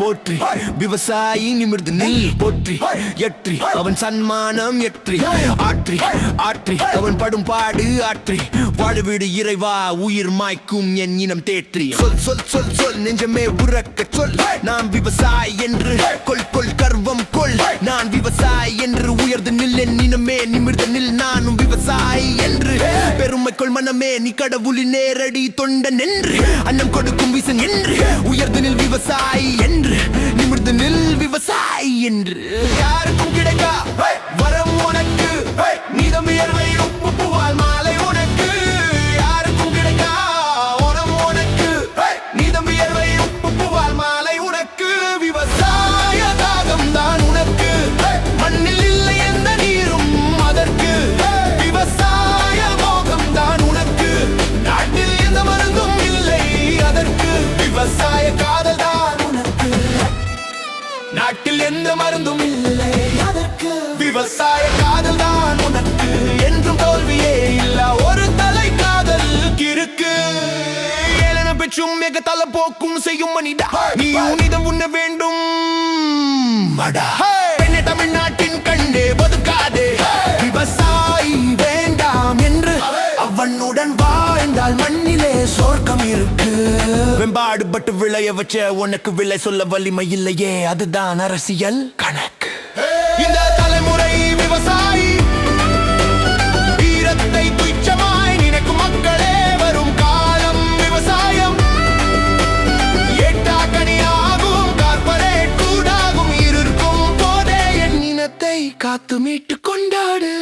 போற்றி விவசாயி நிமிர்ந்து நில் போற்றி எற்றி அவன் சன்மானம் எற்றி ஆற்றி ஆற்றி. அவன் படும் பாடு ஆற்றி. வாழ்விடு இறைவா உயிர் மாய்க்கும் என் இனம் தேற்றி. சொல் சொல் சொல் சொல் நெஞ்சமே உறக்க சொல். நான் விவசாயி என்று கொல் கொல் கர்வம் கொல் நான் விவசாயி என்று உயர்ந்து நில் என் இனமே நிமிர்ந்து நில். நானும் விவசாயி என்று பெருமை கொள் மனமே நீ கடவுளின் நேரடி தொண்டன் என்று அன்னம் கொடுக்கும் விசன் என்று உயர்ந்து நில் விவசாயி என்று நிமிர்ந்து நில் விவசாயி என்று. யாருக்கும் கிடைக்கா? நாட்டில் எந்த மருந்தும் இல்லை. அதற்கு விவசாய காதல் தான் உனக்கு என்றும் தோல்வியே இல்ல. ஒரு தலை காதல் இருக்கு ஏளனம் பெற்றும் மிக தலை போக்கும் செய்யும் மனிதா. நீ உனிதம் உண்ண வேண்டும். மடா. பெண்ணே தமிழ்நாட்டின் கண்ணே ஒதுக்காதே. விவசாயி வேண்டாம் என்று அவனுடன் வாழ்ந்தால் மண்ணிலே சொர்க்கம் இருக்கு. வெம்பாடுபட்டு விளைய வச்ச உனக்கு விலை சொல்ல வலிமை இல்லையே அதுதான் அரசியல் கணக்கு. இந்த தலைமுறை விவசாயி வீரத்தை துச்சமாய் நினைக்கும் மக்களே வரும் காலம் விவசாயம். எட்டாக்கணியாகும் கார்பரேட் கூடாகும் இருக்கும் போதே என் இனத்தை காத்து மீட்டு கொண்டாடு.